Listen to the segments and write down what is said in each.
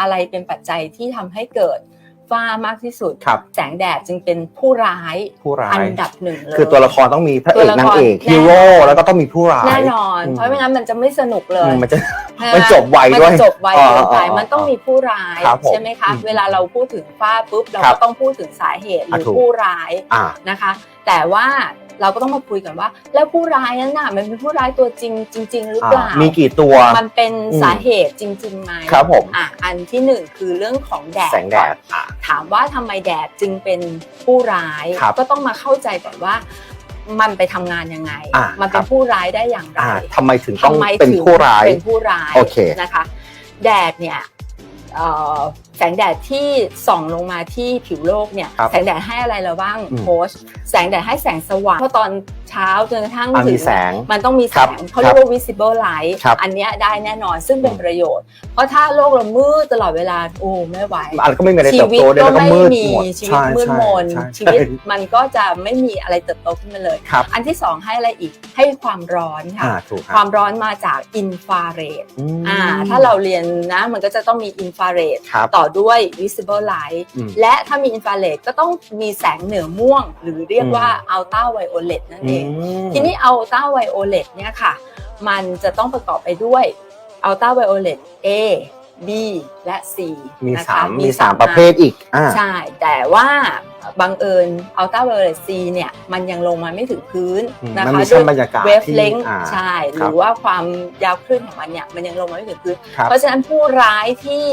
อะไรเป็นปัจจัยที่ทำให้เกิดฝ้ามากที่สุดครับแสงแดดจึงเป็นผู้ร้ายผู้ร้าอัยนดับหนึ่งเลยคือตัวละครต้องมีพระเอกตัวละครนางเอกแน่ฮีโร่แล้วก็ต้องมีผู้ร้ายแน่นอนอืมเพราะไม่งั้นมันจะไม่สนุกเลยอืมมันจะใช่ไหมันจบไวมันด้วยจะจบไวเกินไปอ๋ออ๋อมันต้องมีผู้ร้ายครับผมใช่ไหมคะอืมเวลาเราพูดถึงฝ้าปุ๊บเราครัก็บต้องพูดถึงสาเหตุหรืออะถูกผู้ร้ายอ่านะคะ แต่ว่า เราก็ต้องมาคุยกันว่า แล้วผู้ร้ายนั้นน่ะมันเป็นผู้ร้ายตัวจริงจริง ๆ หรือเปล่ามีกี่ตัว มันเป็นอืมสาเหตุจริงๆไหมครับผมอะอันที่หนึ่งคือเรื่องของแดดแสงแดดอ่าถามว่าทำไมแดดจึงเป็นผู้ร้ายครับก็ต้องมาเข้าใจก่อนว่ามันไปทำงานยังไงอะมันเป็ครันบผู้ร้ายได้อย่างไรอ่าทำไมถึงต้องทำไมเป็นถึงผู้ร้ายเป็นผู้ร้ายโอเคนะคะ แดดเนี่ย เอ่อแสงแดดที่ส่องลงมาที่ผิวโลกเนี่ยครับแสงแดดให้อะไรเราบ้างอืมโค้ชแสงแดดให้แสงสว่างเพราะตอนเช้าจนกระทั่งอะถึมีงแสง มันต้องมีแสครับงเขาเรียกว่า visible light ครับ อันเนี้ยได้แน่นอนซึ่งเป็นอืมประโยชน์ เพราะถ้าโลกเรามืดตลอดเวลาโอ้ไม่ไหวอันก็ไม่มีอะไรชีเติบวิตโตได้ก็แล้วก็ไม่มืดมีหมดชีวิตใช่มืดมนใช่ชีวิตใช่มันก็จะไม่มีอะไรเติบโตขึ้นมาเลย ครับอันที่สองให้อะไรอีกให้ความร้อนค่ะ อ่าถูกคครับวามร้อนมาจากอินฟราเรดอืม อ่าถ้าเราเรียนนะมันก็จะต้องมีอินฟราเรดครับ ต่อด้วย visible light อืม และถ้ามีอินฟราเรดก็ต้องมีแสงเหนือม่วง หรือเรียกว่าอืมอัลตราไวโอเลตนั่นเองอืมทีนี้อัลตราไวโอเลตเนี่ยค่ะ มันจะต้องประกอบไปด้วยอัลตราไวโอเลต A B และ C มีนะคะสามมีสามอันประเภทอีกอ่า ใช่ แต่ว่าบังเอิญอัลตราไวโอเลต C เนี่ยมันยังลงมาไม่ถึงพื้นอืมนะมันคะมีด้ชั้วนยบรรยากาศเวฟที่เลงอ่าใช่ หครัรืบอว่าความยาวคลื่นของมันเนี่ยมันยังลงมาไม่ถึงพื้น ครับ เพราะฉะนั้นผู้ร้ายที่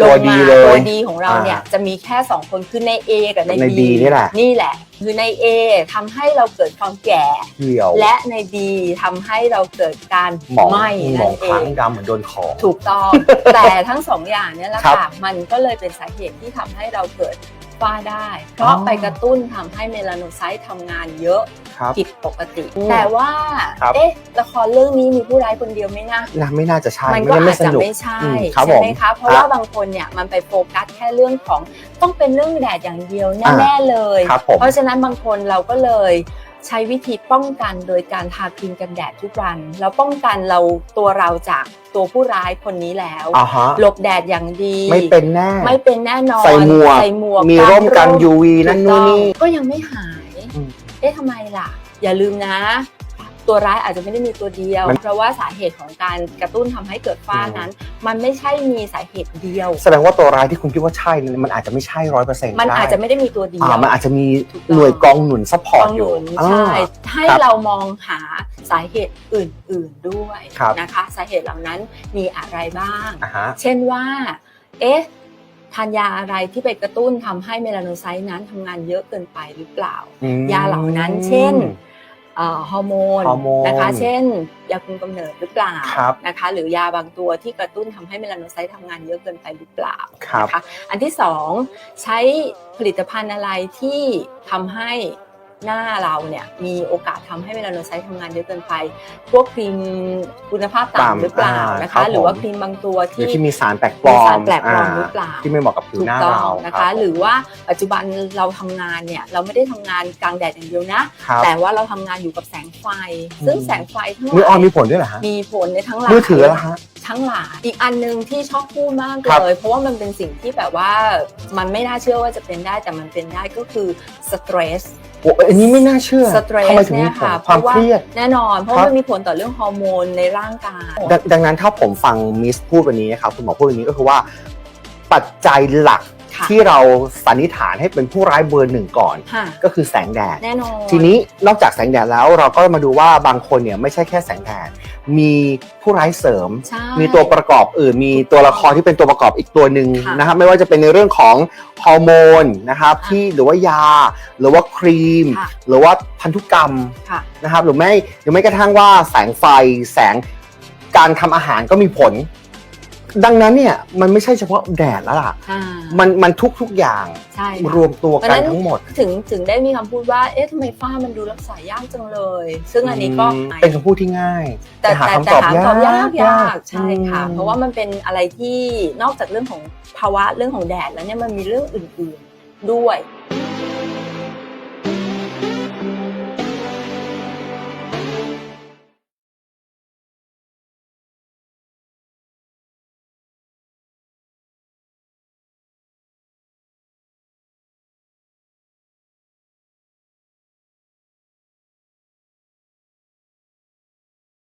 ลตัวงดีมาเลยตัวดีของเราเนี่ยอ่าจะมีแค่ 2 คนคือใน A กับใน ใน B B นี่แหละ นี่แหละ คือใน A ทำให้เราเกิดความแก่ เหี่ยวและใน B ทำให้เราเกิดการหมองไหม้หมนั่องนเอคล้างง ดำเหมือนโดนของ ถูกต้อง แต่ทั้งสองอย่างเนี่ยแหละครับค่ะมันก็เลยเป็นสาเหตุที่ทำให้เราเกิดฝ้าได้ เพราะอ๋อ ไปกระตุ้นทำให้เมลาโนไซต์ทำงานเยอะ ครับผิดปกติอืมแต่ว่า ครับ เอ๊ะ ละครเรื่องนี้มีผู้ร้ายคนเดียวไหมนะนะไม่น่าจะใช่มันไม่ก็งั้นไม่อาจสจะนุกไม่ใช่อืมครับใช่ไหมผมคะ เพราะครับว่าบางคนเนี่ยมันไปโฟกัสแค่เรื่องของต้องเป็นเรื่องแดดอย่างเดียวอ่า แน่ๆเลย ครับผม เพราะฉะนั้นบางคนเราก็เลยใช้วิธีป้องกันโดยการทาครีมกันแดดทุกวันแล้วป้องกันเราตัวเราจากตัวผู้ร้ายคนนี้แล้ว อ่าฮะ หลบแดดอย่างดีไม่เป็นแน่ ไม่เป็นแน่นอนใส่หมวก ใส่หมวกมีร่มกัน UV ถูกนั่นนู่นนี่ต้องก็ยังไม่หาย อืมเอ๊ะทำไมล่ะ อย่าลืมนะ ตัวร้ายอาจจะไม่ได้มีตัวเดียว มัน เพราะว่าสาเหตุของการกระตุ้นทำให้เกิดฝ้าอืมนั้น มันไม่ใช่มีสาเหตุเดียว แสดงว่าตัวร้ายที่คุณคิดว่าใช่นั้นมันอาจจะไม่ใช่ร้อยเปอร์เซ็นต์มันอาจจะไม่ได้มีตัวเดียวอ่ามันอาจจะมีถูกต้องหน่วยกองหนุนซัพพอร์ตต้องอหยู่นุนอ่าใช่ให้ครับเรามองหาสาเหตุอื่น ๆด้วยครับ นะคะ สาเหตุเหล่านั้นมีอะไรบ้าง อ่าฮะ เช่นว่า เอ๊ะ ทานยาอะไรที่ไปกระตุ้นทำให้เมลาโนไซต์นั้นทำงานเยอะเกินไปหรือเปล่าอืมยาเหล่านั้น เช่นเอ่อฮอร์โมนฮอร์โมนนะคะ เช่น ยาคุมกำเนิดหรือเปล่าครับนะคะ หรือยาบางตัวที่กระตุ้นทำให้เมลาโนไซต์ทำงานเยอะเกินไปหรือเปล่าครับนะคะอันที่สองใช้ผลิตภัณฑ์อะไรที่ทำให้ หน้าเราเนี่ยมีโอกาสทำให้เมลาโนไซต์ทำงานเยอะเกินไป พวกครีมคุณภาพต่ำต่ำหรือเปล่าอ่านะครัคะบหรือว่าผมครีมบางตัวหรือที่ที่มีสารแปลกปลอมีสารมแปลกปลอมหรือเปล่าที่ไม่เหมาะกับผิวถูหกน้าต้อเรางนะครัคะบหรือว่าปัจจุบันเราทำงานเนี่ยเราไม่ได้ทำงานกลางแดดอย่างเดียวนะครับแต่ว่าเราทำงานอยู่กับแสงไฟ ซึ่งอืมแสงไฟทั้งหมือออนลายมีผลด้วยเหรอฮะมีผลในทั้งหลายมือถือแล้วฮะทั้งหลายอีกอันหนึงที่ชอบพูดมากครับเลย เพราะว่ามันเป็นสิ่งที่แบบว่ามันไม่น่าเชื่อว่าจะเป็นได้แต่มันเป็นได้ก็คือสเตรส โอ้อันนี้ไม่น่าเชื่อสเตรทำไมสถึงเนี่มียผลค่ะความเครียด แน่นอน เพราะครับ มันมีผลต่อเรื่องฮอร์โมนในร่างกายดังดังนั้นถ้าผมฟังมิสพูดวันนี้นะครับคุณหมอพูดวันนี้ก็คือว่า ปัจจัยหลักค่ะ ที่เราสันนิษฐานให้เป็นผู้ร้ายเบอร์หนึ่งก่อน ค่ะ ก็คือแสงแดด แน่นอน ทีนี้นอกจากแสงแดดแล้วเราก็มาดูว่าบางคนเนี่ยไม่ใช่แค่แสงแดดมีผู้ร้ายเสริม ใช่ มีตัวประกอบอื่นมีตัวละครที่เป็นตัวประกอบอีกตัวหนึ่งค่ะนะครับไม่ว่าจะเป็นในเรื่องของฮอร์โมนนะครับค่ะที่หรือว่ายา หรือว่าครีม ค่ะ หรือว่าพันธุกรรมค่ะ นะครับหรือไม่หรือไม่กระทั่งว่าแสงไฟแสงการทำอาหารก็มีผล ดังนั้นเนี่ยมันไม่ใช่เฉพาะแดดแล้วล่ะ อ่า มันมันทุกทุกๆอย่างใช่ค่ะ รวมตัวเพราะกันฉะนั้นทั้งหมดถึงถึงได้มีคำพูดว่า เอ๊ะทำไมฝ้ามันดูรักษายากจังเลย ซึ่งอันนี้ก็อืมเป็นคำพูดที่ง่าย แต่หาแต่คำแต่ตอบหาคำตอบยากยายากกใช่ค่ะ อืม เพราะว่ามันเป็นอะไรที่นอกจากเรื่องของภาวะเรื่องของแดดแล้วเนี่ยมันมีเรื่องอื่นๆด้วย